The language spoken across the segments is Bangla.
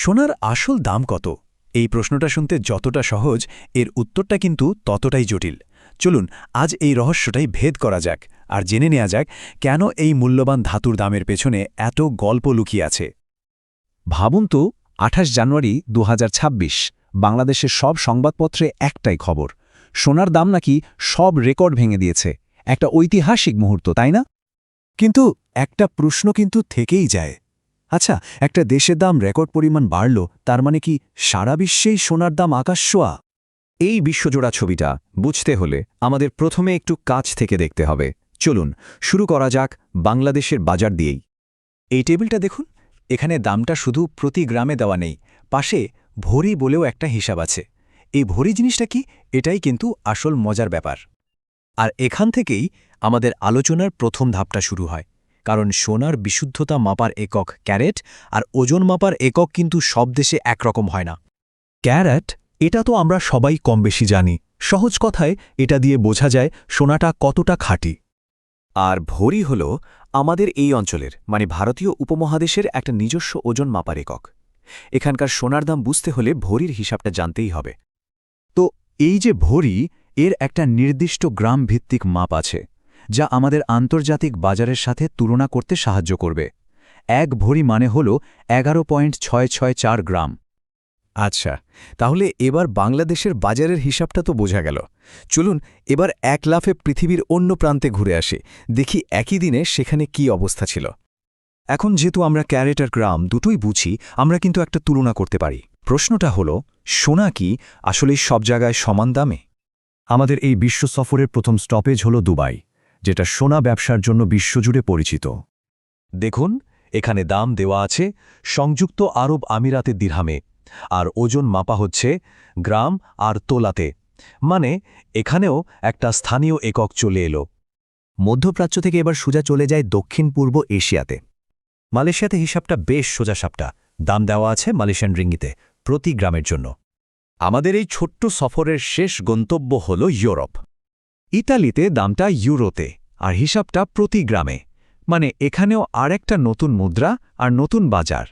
সোনার আসল দাম কত? এই প্রশ্নটা শুনতে যতটা সহজ, এর উত্তরটা কিন্তু ততটাই জটিল। চলুন, আজ এই রহস্যটাই ভেদ করা যাক, আর জেনে নেওয়া যাক কেন এই মূল্যবান ধাতুর দামের পেছনে এত গল্প লুকিয়ে আছে। ভাবুন তো, আঠাশ জানুয়ারি দু হাজার ছাব্বিশ, বাংলাদেশের সব সংবাদপত্রে একটাই খবর, সোনার দাম নাকি সব রেকর্ড ভেঙে দিয়েছে, একটা ঐতিহাসিক মুহূর্ত, তাই না? কিন্তু একটা প্রশ্ন কিন্তু থেকেই যায় আচ্ছা একটা দেশের দাম রেকর্ড পরিমাণ বাড়ল, তার মানে কি সারা বিশ্বেই সোনার দাম আকাশছোয়া এই বিশ্বজোড়া ছবিটা, বুঝতে হলে আমাদের প্রথমে একটু কাছ থেকে দেখতে হবে। চলুন, শুরু করা যাক বাংলাদেশের বাজার দিয়েই। এই টেবিলটা দেখুন, এখানে দামটা শুধু প্রতি গ্রামে দেওয়া নেই, পাশে ভরি বলেও একটা হিসাব আছে। এই ভরি জিনিসটা কি? এটাই কিন্তু আসল মজার ব্যাপার। আর এখান থেকেই আমাদের আলোচনার প্রথম ধাপটা শুরু হয়। কারণ সোনার বিশুদ্ধতা মাপার একক ক্যারেট আর ওজন মাপার একক কিন্তু সব দেশে একরকম হয় না। ক্যারেট, এটা তো আমরা সবাই কম বেশি জানি। সহজ কথায়, এটা দিয়ে বোঝা যায় সোনাটা কতটা খাঁটি। আর ভরি হল আমাদের এই অঞ্চলের মানে ভারতীয় উপমহাদেশের একটা নিজস্ব ওজন মাপার একক। এখানকার সোনার দাম বুঝতে হলে ভরির হিসাবটা জানতেই হবে। তো এই যে ভরি, এর একটা নির্দিষ্ট গ্রাম ভিত্তিক মাপ আছে। যা আমাদের আন্তর্জাতিক বাজারের সাথে তুলনা করতে সাহায্য করবে। এক ভরি মানে হল এগারো পয়েন্ট ছয় ছয় চার গ্রাম। আচ্ছা তাহলে এবার বাংলাদেশের বাজারের হিসাবটা তো বোঝা গেল। চলুন এবার এক লাফে পৃথিবীর অন্য প্রান্তে ঘুরে আসি, দেখি একই দিনে সেখানে কি অবস্থা ছিল। এখন যেহেতু আমরা ক্যারেট আর গ্রাম দুটোই বুঝি, আমরা কিন্তু একটা তুলনা করতে পারি। প্রশ্নটা হল, সোনা কি আসলে সব জায়গায় সমান দামে? আমাদের এই বিশ্ব সফরের প্রথম স্টপেজ হল দুবাই। যেটা সোনা ব্যবসার জন্য বিশ্বজুড়ে পরিচিত। দেখুন, এখানে দাম দেওয়া আছে সংযুক্ত আরব আমিরাতে দিরহামে, আর ওজন মাপা হচ্ছে গ্রাম আর তোলাতে মানে এখানেও একটা স্থানীয় একক চলে এলো। মধ্যপ্রাচ্য থেকে এবার সোজা চলে যায় দক্ষিণ পূর্ব এশিয়াতে। মালয়েশিয়াতে হিসাবটা বেশ সোজাসাপটা, দাম দেওয়া আছে মালয়েশিয়ান রিঙ্গিতে, প্রতি গ্রামের জন্য। আমাদের এই ছোট্ট সফরের শেষ গন্তব্য হল ইউরোপ। ইতালিতে দামটা ইউরোতে, আর হিসাবটা প্রতি গ্রামে মানে এখানেও আর একটা নতুন মুদ্রা আর নতুন বাজার।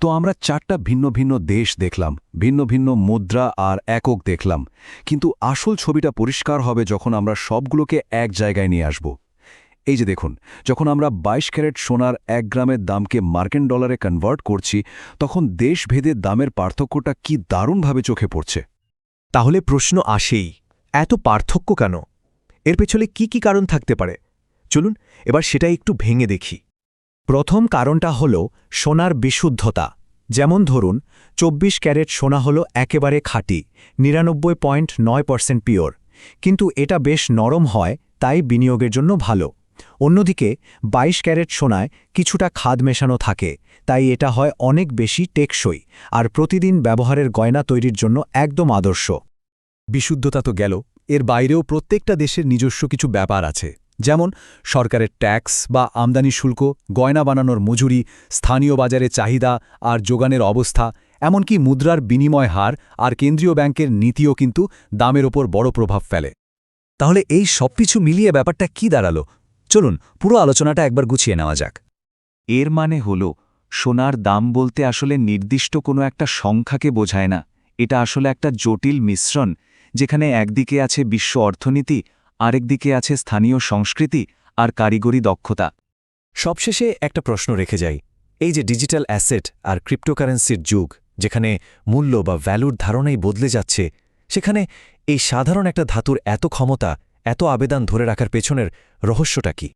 তো আমরা চারটা ভিন্ন ভিন্ন দেশ দেখলাম, ভিন্ন ভিন্ন মুদ্রা আর একক দেখলাম, কিন্তু আসল ছবিটা পরিষ্কার হবে যখন আমরা সবগুলোকে এক জায়গায় নিয়ে আসব। এই যে দেখুন, যখন আমরা ২২ ক্যারেট সোনার এক গ্রামের দামকে মার্কিন ডলারে কনভার্ট করছি, তখন দেশভেদে দামের পার্থক্যটা কি দারুণভাবে চোখে পড়ছে। তাহলে প্রশ্ন আসেই, এত পার্থক্য কেন? এর পেছনে কি কি কারণ থাকতে পারে? চলুন এবার সেটা একটু ভেঙে দেখি। প্রথম কারণটা হল সোনার বিশুদ্ধতা। যেমন ধরুন ২৪ ক্যারেট সোনা হল একেবারে খাঁটি, নিরানব্বই পয়েন্ট নয় পার্সেন্ট পিওর। কিন্তু এটা বেশ নরম হয়, তাই বিনিয়োগের জন্য ভালো। অন্যদিকে ২২ ক্যারেট সোনায় কিছুটা খাদ মেশানো থাকে, তাই এটা হয় অনেক বেশি টেকসই আর প্রতিদিন ব্যবহারের গয়না তৈরির জন্য একদম আদর্শ। বিশুদ্ধতা তো গেল এর বাইরেও প্রত্যেকটা দেশের নিজস্ব কিছু ব্যাপার আছে। যেমন, সরকারের ট্যাক্স বা আমদানি শুল্ক, গয়না বানানোর মজুরি, স্থানীয় বাজারে চাহিদা আর যোগানের অবস্থা, এমনকি মুদ্রার বিনিময় হার আর কেন্দ্রীয় ব্যাংকের নীতিও কিন্তু দামের ওপর বড় প্রভাব ফেলে। তাহলে এই সবকিছু মিলিয়ে ব্যাপারটা কি দাঁড়াল? চলুন, পুরো আলোচনাটা একবার গুছিয়ে নেওয়া যাক। এর মানে হল, সোনার দাম বলতে আসলে নির্দিষ্ট কোনো একটা সংখ্যাকে বোঝায় না। এটা আসলে একটা জটিল মিশ্রণ যেখানে একদিকে আছে বিশ্ব অর্থনীতি আরেকদিকে আছে স্থানীয় সংস্কৃতি আর কারিগরি দক্ষতা। সবশেষে একটা প্রশ্ন রেখে যাই। এই যে ডিজিটাল অ্যাসেট আর ক্রিপ্টোকারেন্সির যুগ, যেখানে মূল্য বা ভ্যালুর ধারণাই বদলে যাচ্ছে, সেখানে এই সাধারণ একটা ধাতুর এত ক্ষমতা, এত আবেদন ধরে রাখার পেছনের রহস্যটা কি?